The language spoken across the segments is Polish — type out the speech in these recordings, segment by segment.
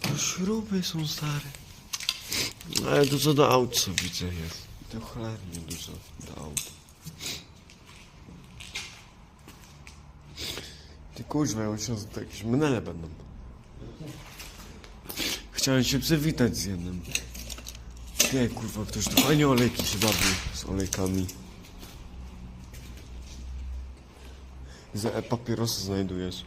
To śruby są stare. Ale dużo do aut co widzę jest. To cholernie dużo do aut. Ty kuźwa, ja myślałem, że to jakieś menele będą. Chciałem się przywitać z jednym. Nie, kurwa, ktoś tu fajnie olejki się bawi z olejkami. Za e papierosy znajdujesz.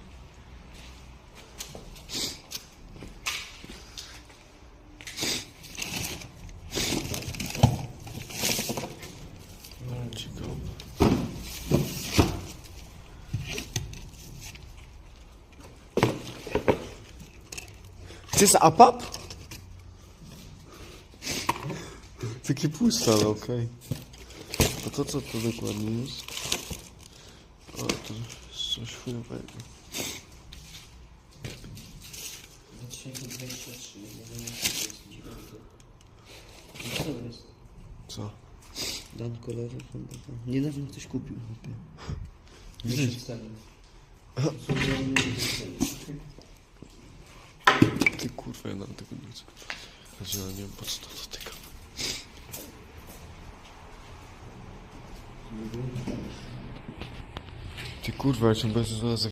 Chcesz apap? Takie puste, ale okej. A to co to dokładnie jest? A to jest coś chujowego. 2023, 11, Co? Dan kolorów. Niedawno ktoś kupił. Nie się ja nam tego chcę. Znaczy, nie wiem po co to dotyka. Ty kurwa, ja bez zaraz